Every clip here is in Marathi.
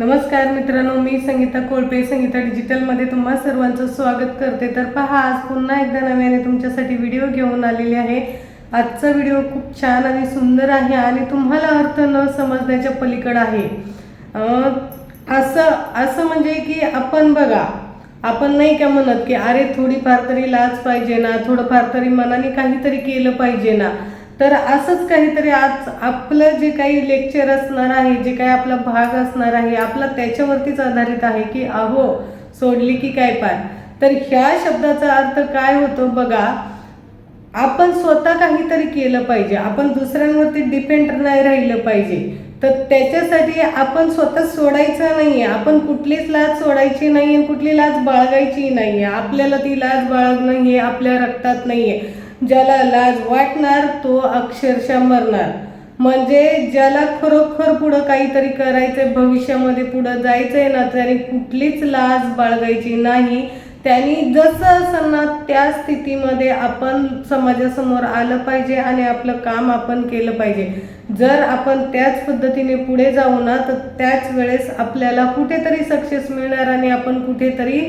नमस्कार मित्रांनो मी संगीता कोळपे. संगीता डिजिटलमध्ये तुम्हा सर्वांचं स्वागत करते. तर पहा आज पुन्हा एकदा नव्याने तुमच्यासाठी व्हिडिओ घेऊन आलेले आहे. आजचा व्हिडिओ खूप छान आणि सुंदर आहे आणि तुम्हाला अर्थ न समजण्याच्या पलीकडं आहे. असं असं म्हणजे की आपण बघा आपण नाही का म्हणत की अरे थोडीफार तरी लाज पाहिजे ना थोडंफार तरी मनाने काहीतरी केलं पाहिजे ना. तर असंच काहीतरी आज आपलं जे काही लेक्चर असणार आहे जे काही आपला भाग असणार आहे आपला त्याच्यावरतीच आधारित आहे की अहो सोडली की काय पार. तर ह्या शब्दाचा अर्थ काय होतो बघा आपण स्वतः काहीतरी केलं पाहिजे आपण दुसऱ्यांवरती डिपेंड नाही राहिलं पाहिजे. तर त्याच्यासाठी आपण स्वतः सोडायचं नाहीये आपण कुठलीच लाज सोडायची नाही आणि कुठली लाज बाळगायची नाहीये. आपल्याला ती लाज बाळगणं हे आपल्या रक्तात नाहीये. ज्याला लाज वाटणार तो अक्षरशः मरणार. म्हणजे ज्याला खरोखर पुढं काहीतरी करायचंय भविष्यामध्ये पुढं जायचंय ना त्याने कुठलीच लाज बाळगायची नाही. त्यांनी जसं असेल ना त्या स्थितीमध्ये आपण समाजासमोर आलं पाहिजे आणि आपलं काम आपण केलं पाहिजे. जर आपण त्याच पद्धतीने पुढे जाऊ ना तर त्याच वेळेस आपल्याला कुठेतरी सक्सेस मिळणार आणि आपण कुठेतरी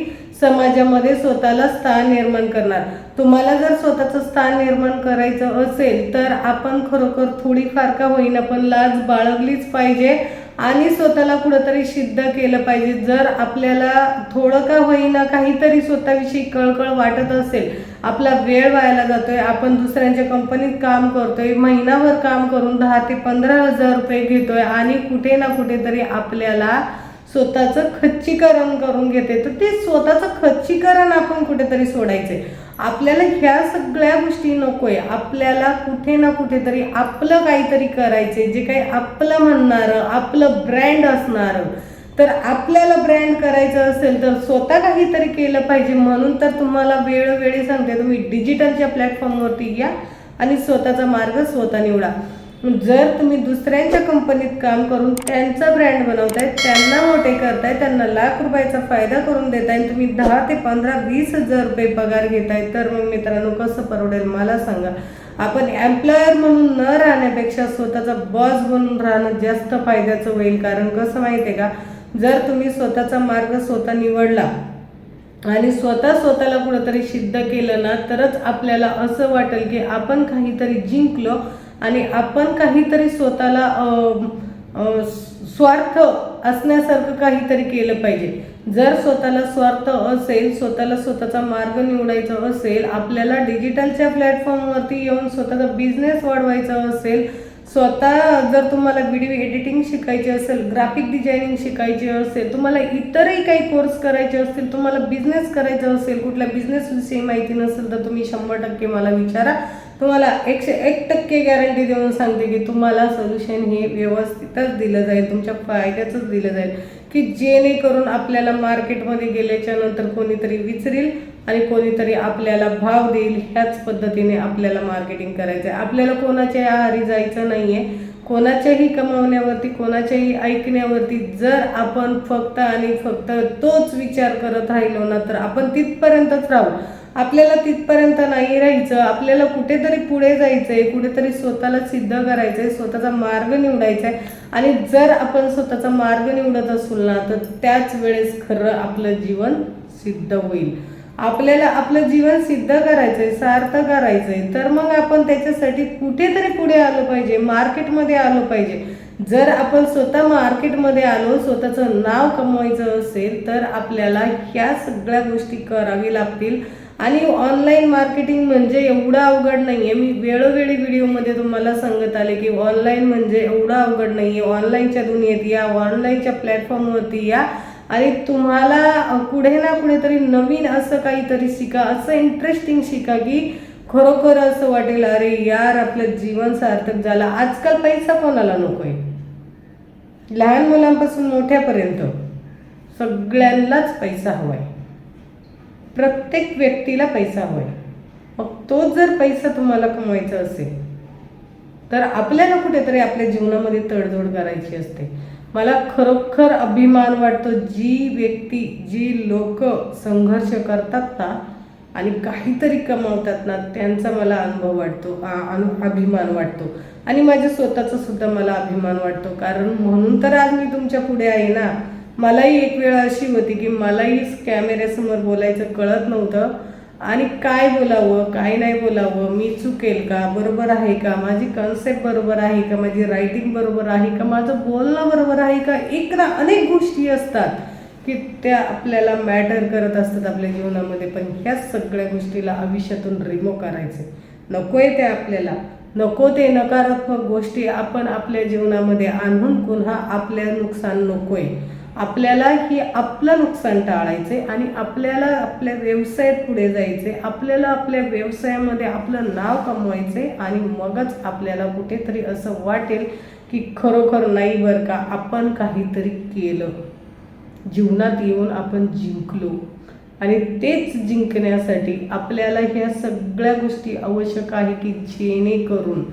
समाजामध्ये स्वतःला स्थान निर्माण करणार. तुम्हाला जर स्वतःचं स्थान निर्माण करायचं असेल तर आपण खरोखर थोडीफार का होईना पण लाज बाळगलीच पाहिजे. आणि स्वतःला कुठंतरी सिद्ध केलं पाहिजे. जर आपल्याला थोडं का होईना काहीतरी स्वतःविषयी कळकळ वाटत असेल आपला वेळ व्हायला जातोय आपण दुसऱ्यांच्या कंपनीत काम करतोय महिनाभर काम करून दहा ते पंधरा हजार रुपये घेतोय आणि कुठे ना कुठेतरी आपल्याला स्वतःचं खच्चीकरण करून घेते. तर ते स्वतःचं खच्चीकरण आपण कुठेतरी सोडायचंय. आपल्याला ह्या सगळ्या गोष्टी नकोय. आपल्याला कुठे ना कुठेतरी आपलं काहीतरी करायचंय. जे काही आपलं म्हणणारं आपलं ब्रँड असणारं. तर आपल्याला ब्रँड करायचं असेल तर स्वतः काहीतरी केलं पाहिजे. म्हणून तर तुम्हाला वेळोवेळी सांगते तुम्ही डिजिटलच्या प्लॅटफॉर्मवरती या आणि स्वतःचा मार्ग स्वतः निवडा. जर तुम्ही दुसऱ्यांच्या कंपनीत काम करून त्यांचा ब्रँड बनवताय त्यांना मोठे करताय त्यांना लाख रुपयाचा फायदा करून देताय आणि तुम्ही दहा ते पंधरा वीस हजार रुपये पगार घेताय तर मग मित्रांनो कसं परवडेल मला सांगा. आपण एम्प्लॉयर म्हणून न राहण्यापेक्षा स्वतःचा बॉस बनून राहणं जास्त फायद्याचं होईल. कारण कसं माहिती आहे का? जर तुम्ही स्वतःचा मार्ग स्वतः निवडला आणि स्वतः स्वतःला कुठंतरी सिद्ध केलं ना तरच आपल्याला असं वाटेल की आपण काहीतरी जिंकलो आणि आपण काहीतरी स्वतःला स्वार्थ असण्यासारखं काहीतरी केलं पाहिजे. जर स्वतःला स्वार्थ असेल स्वतःला स्वतःचा मार्ग निवडायचा असेल आपल्याला डिजिटलच्या प्लॅटफॉर्मवरती येऊन स्वतःचा बिझनेस वाढवायचा असेल स्वतः जर तुम्हाला व्हिडिओ एडिटिंग शिकायचे असेल ग्राफिक डिझायनिंग शिकायचे असेल तुम्हाला इतरही काही कोर्स करायचे असतील तुम्हाला बिझनेस करायचा असेल कुठल्या बिझनेसविषयी माहिती नसेल तर तुम्ही शंभर टक्के मला विचारा. तुम्हाला एकशे एक टक्के गॅरंटी देऊन सांगते की तुम्हाला सोल्युशन हे व्यवस्थितच दिलं जाईल तुमच्या फायद्याचंच दिलं जाईल. की जेणेकरून आपल्याला मार्केटमध्ये गेल्याच्यानंतर कोणीतरी विचरेल आणि कोणीतरी आपल्याला भाव देईल ह्याच पद्धतीने आपल्याला मार्केटिंग करायचं आहे. आपल्याला कोणाच्या आहारी जायचं नाही आहे कोणाच्याही कमावण्यावरती कोणाच्याही ऐकण्यावरती जर आपण फक्त आणि फक्त तोच विचार करत राहिलो ना तर आपण तिथपर्यंतच राहू. आपल्याला तिथपर्यंत नाही राहायचं. आपल्याला कुठेतरी पुढे जायचंय कुठेतरी स्वतःला सिद्ध करायचंय स्वतःचा मार्ग निवडायचा आहे आणि जर आपण स्वतःचा मार्ग निवडत असू ना तर त्याच वेळेस खरं आपलं जीवन सिद्ध होईल. आपल्याला आपलं जीवन सिद्ध करायचंय सार्थ करायचंय. तर मग आपण त्याच्यासाठी कुठेतरी पुढे आलो पाहिजे मार्केटमध्ये आलो पाहिजे. जर आपण स्वतः मार्केटमध्ये आलो स्वतःचं नाव कमवायचं असेल तर आपल्याला ह्या सगळ्या गोष्टी करावी लागतील. आणि ऑनलाईन मार्केटिंग म्हणजे एवढं अवघड नाही आहे मी वेळोवेळी व्हिडिओमध्ये तुम्हाला सांगत आले की ऑनलाईन म्हणजे एवढं अवघड नाही आहे ऑनलाईनच्या दुनियेत या ऑनलाईनच्या प्लॅटफॉर्मवरती या. आणि तुम्हाला पुढे ना कुठेतरी नवीन असं काहीतरी शिका असं इंटरेस्टिंग शिका की खरोखर असं वाटेल अरे यार आपलं जीवन सार्थक झालं. आजकाल पैसा कोणाला नको आहे लहान मुलांपासून मोठ्यापर्यंत सगळ्यांनाच पैसा हवा आहे प्रत्येक व्यक्तीला पैसा हवाय. मग तोच जर पैसा तुम्हाला कमवायचा असेल तर आपल्याला कुठेतरी आपल्या जीवनामध्ये तडजोड करायची असते. मला खरोखर अभिमान वाटतो जी व्यक्ती जी लोक संघर्ष करतात ना आणि काहीतरी कमावतात ना त्यांचा मला अनुभव वाटतो अनु अभिमान वाटतो. आणि माझ्या स्वतःचा सुद्धा मला अभिमान वाटतो. कारण म्हणून तर आज मी तुमच्यापुढे आहे ना मलाही एक वेळ अशी होती की मलाही कॅमेऱ्यासमोर बोलायचं कळत नव्हतं. आणि काय बोलावं काय नाही बोलावं मी चुकेल का बरोबर आहे का माझी कन्सेप्ट बरोबर आहे का माझी रायटिंग बरोबर आहे का माझं बोलणं बरोबर आहे का एक ना अनेक गोष्टी असतात की त्या आपल्याला मॅटर करत असतात आपल्या जीवनामध्ये. पण ह्या सगळ्या गोष्टीला आयुष्यातून रिमो करायचे. नकोय ते आपल्याला. नको ते नकारात्मक गोष्टी आपण आपल्या जीवनामध्ये आणून पुन्हा आपल्या नुकसान नकोय. आपल्याला ही आपलं नुकसान टाळायचे आणि आपल्याला आपल्या व्यवसायात पुढे जायचे आपल्याला आपल्या व्यवसायामध्ये आपलं नाव कमवायचे आणि मगच आपल्याला कुठेतरी असं वाटेल की खरोखर नाही बरं का आपण काहीतरी केलं. जीवनात येऊन आपण जिंकलो. आणि तेच जिंकण्यासाठी आपल्याला ह्या सगळ्या गोष्टी आवश्यक आहे की जेणेकरून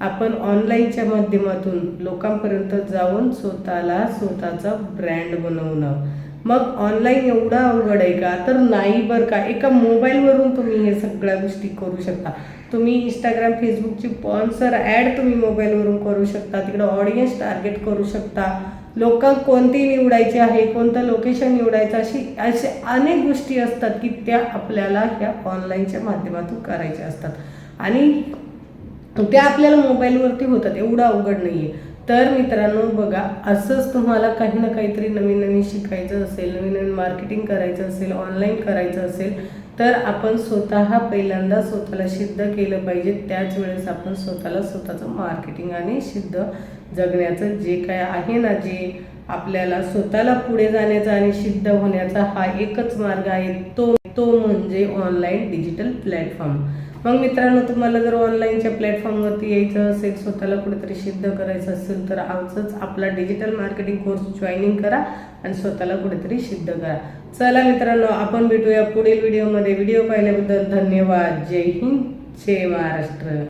आपण ऑनलाईनच्या माध्यमातून लोकांपर्यंत जाऊन स्वतःला स्वतःचा ब्रँड बनवणं. मग ऑनलाईन एवढं अवघड आहे का? तर नाही बरं का? एका मोबाईलवरून तुम्ही हे सगळ्या गोष्टी करू शकता. तुम्ही इंस्टाग्राम फेसबुकची स्पॉन्सर ॲड तुम्ही मोबाईलवरून करू शकता. तिकडं ऑडियन्स टार्गेट करू शकता. लोक कोणती निवडायची आहे कोणतं लोकेशन निवडायचं अशी असे अनेक गोष्टी असतात की त्या आपल्याला ह्या ऑनलाईनच्या माध्यमातून करायच्या असतात. आणि त्या आपल्याला मोबाईलवरती होतात एवढं अवघड नाही आहे तर मित्रांनो बघा असंच तुम्हाला काही ना काहीतरी नवीन नवीन शिकायचं असेल नवीन नवीन मार्केटिंग करायचं असेल ऑनलाईन करायचं असेल तर आपण स्वतः पहिल्यांदा स्वतःला सिद्ध केलं पाहिजे. त्याच वेळेस आपण स्वतःला स्वतःचं मार्केटिंग आणि सिद्ध जगण्याचं जे काय आहे ना जे आपल्याला स्वतःला पुढे जाण्याचा आणि सिद्ध होण्याचा हा एकच मार्ग आहे तो तो म्हणजे ऑनलाईन डिजिटल प्लॅटफॉर्म मग मित्रांनो तुम्हाला जर ऑनलाईनच्या प्लॅटफॉर्मवरती यायचं असेल स्वतःला कुठेतरी सिद्ध करायचं असेल तर आजच आपला डिजिटल मार्केटिंग कोर्स जॉईनिंग करा आणि स्वतःला कुठेतरी सिद्ध करा. चला मित्रांनो आपण भेटूया पुढील व्हिडिओमध्ये व्हिडिओ पाहिल्याबद्दल धन्यवाद. जय हिंद. जय महाराष्ट्र.